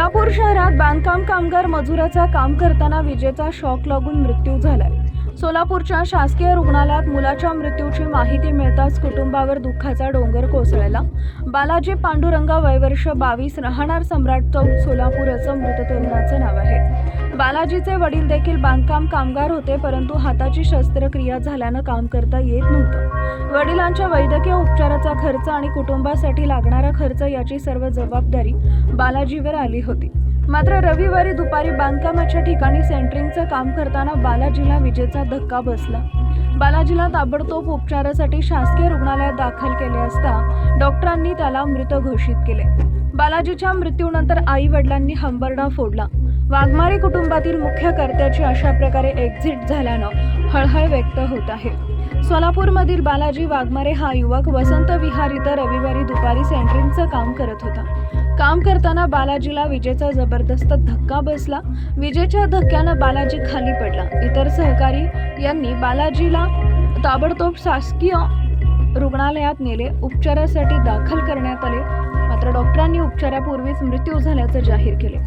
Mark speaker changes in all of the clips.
Speaker 1: सोलापूर शहरात बांधकाम कामगार मजुराचा काम करताना विजेचा शॉक लागून मृत्यू झालाय. सोलापूरच्या शासकीय रुग्णालयात मुलाच्या मृत्यूची माहिती मिळताच कुटुंबावर दुःखाचा डोंगर कोसळला. बालाजी पांडुरंगा वयवर्ष बावीस राहणार सम्राट चौक सोलापूरचं असं मृत तरुणाचं नाव आहे. बालाजीचे वडील देखील बांधकाम कामगार होते परंतु हाताची शस्त्रक्रिया झाल्यानं काम करता येत नव्हतं. वडिलांच्या वैद्यकीय उपचाराचा खर्च आणि कुटुंबासाठी लागणारा खर्च याची सर्व जबाबदारी बालाजीवर आली होती. मात्र रविवारी दुपारी बांधकामाच्या ठिकाणी सेंटरिंगचं काम करताना बालाजीला विजेचा धक्का बसला. बालाजीला ताबडतोब उपचारासाठी शासकीय रुग्णालयात दाखल केले असता डॉक्टरांनी त्याला मृत घोषित केले. बालाजीच्या मृत्यूनंतर आई वडिलांनी हंबरडा फोडला. वाघमारे कुटुंबातील मुख्य कर्त्याची अशा प्रकारे एक्झिट झाल्यानं हळहळ व्यक्त होत आहे. सोलापूरमधील बालाजी वाघमारे हा युवक वसंत विहार इथं रविवारी दुपारी सेंटरिंगचं काम करत होता. काम करताना बालाजीला विजेचा जबरदस्त धक्का बसला. विजेच्या धक्क्यानं बालाजी खाली पडला. इतर सहकारी यांनी बालाजीला ताबडतोब शासकीय रुग्णालयात नेले. उपचारासाठी दाखल करण्यात आले. मात्र डॉक्टरांनी उपचारापूर्वीच मृत्यू झाल्याचं जाहीर केले.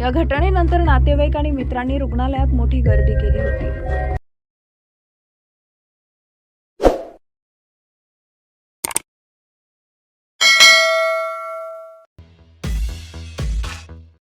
Speaker 1: या घटनेनंतर नातेवाईक आणि मित्रांनी रुग्णालयात मोठी गर्दी केली होती.